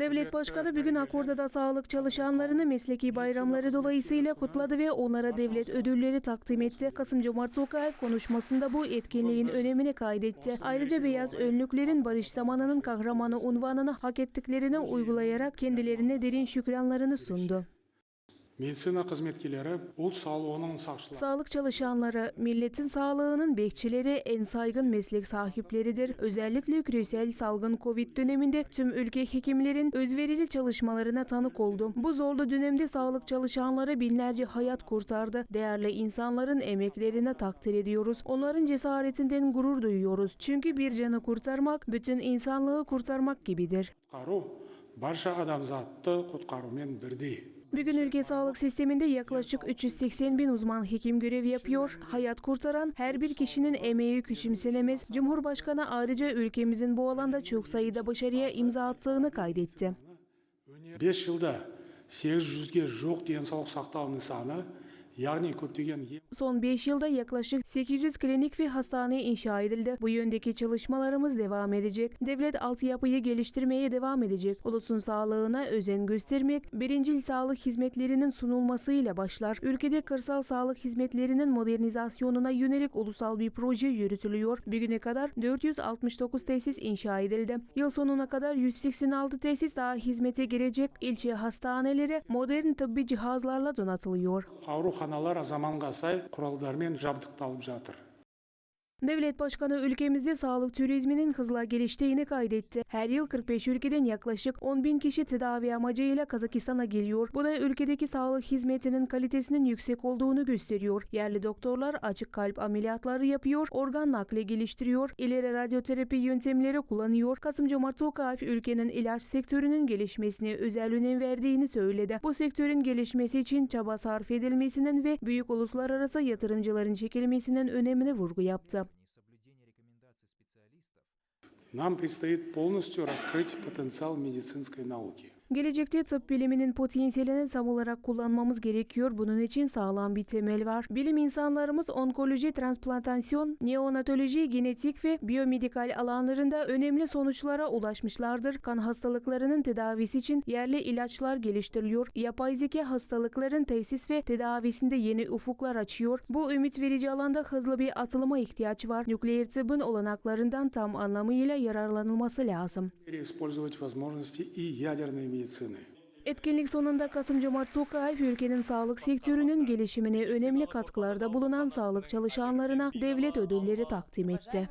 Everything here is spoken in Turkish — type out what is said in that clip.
Devlet Başkanı bugün Akkorda'da sağlık çalışanlarını mesleki bayramları dolayısıyla kutladı ve onlara devlet ödülleri takdim etti. Kasım Cumart Tokayev konuşmasında bu etkinliğin önemini kaydetti. Ayrıca beyaz önlüklerin barış zamanının kahramanı unvanını hak ettiklerini uygulayarak kendilerine derin şükranlarını sundu. медицина қызметкерлері ұлт саулығының сақшылары Sağlık çalışanları, milletin sağlığının bekçileri en saygın meslek sahipleridir. Özellikle küresel salgın Covid döneminde tüm ülke hekimlerin özverili çalışmalarına tanık oldum. Bu zorlu dönemde sağlık çalışanları binlerce hayat kurtardı. Değerli insanların emeklerine takdir ediyoruz. Onların cesaretinden gurur duyuyoruz. Çünkü bir canı kurtarmak bütün insanlığı kurtarmak gibidir. құтқару барша адамзатты құтқарумен бірдей Bugün ülke sağlık sisteminde yaklaşık 380 bin uzman hekim görev yapıyor. Hayat kurtaran her bir kişinin emeği küçümsenemez. Cumhurbaşkanı ayrıca ülkemizin bu alanda çok sayıda başarıya imza attığını kaydetti. 5 yılda 800'e çok sağlık saktağının insanı Son 5 yılda yaklaşık 800 klinik ve hastane inşa edildi. Bu yöndeki çalışmalarımız devam edecek. Devlet altyapıyı geliştirmeye devam edecek. Ulusun sağlığına özen göstermek, birincil sağlık hizmetlerinin sunulmasıyla başlar. Ülkede kırsal sağlık hizmetlerinin modernizasyonuna yönelik ulusal bir proje yürütülüyor. Bugüne kadar 469 tesis inşa edildi. Yıl sonuna kadar 186 tesis daha hizmete girecek. İlçe hastaneleri modern tıbbi cihazlarla donatılıyor. Avrupa ауруханалар заманға сай құралдармен жабдықталып жатыр. Devlet Başkanı ülkemizde sağlık turizminin hızla geliştiğini kaydetti. Her yıl 45 ülkeden yaklaşık 10 bin kişi tedavi amacıyla Kazakistan'a geliyor. Bu da ülkedeki sağlık hizmetinin kalitesinin yüksek olduğunu gösteriyor. Yerli doktorlar açık kalp ameliyatları yapıyor, organ nakli geliştiriyor, ileri radyoterapi yöntemleri kullanıyor. Kasım Cumart Tokayev ülkenin ilaç sektörünün gelişmesine özel önem verdiğini söyledi. Bu sektörün gelişmesi için çaba sarf edilmesinin ve büyük uluslararası yatırımcıların çekilmesinin önemine vurgu yaptı. Нам предстоит полностью раскрыть потенциал медицинской науки Gelecekte tıp biliminin potansiyelini tam olarak kullanmamız gerekiyor. Bunun için sağlam bir temel var. Bilim insanlarımız onkoloji, transplantasyon, neonatoloji, genetik ve biyomedikal alanlarında önemli sonuçlara ulaşmışlardır. Kan hastalıklarının tedavisi için yerli ilaçlar geliştiriliyor. Yapay zeka hastalıkların tesis ve tedavisinde yeni ufuklar açıyor. Bu ümit verici alanda hızlı bir atılıma ihtiyaç var. Nükleer tıbbın olanaklarından tam anlamıyla yararlanılması lazım использовать возможности и ядерной медицины Etkinlik sonunda Kasım Cumart Tokayev ülkenin sağlık sektörünün gelişimine önemli katkılarda bulunan sağlık çalışanlarına devlet ödülleri takdim etti.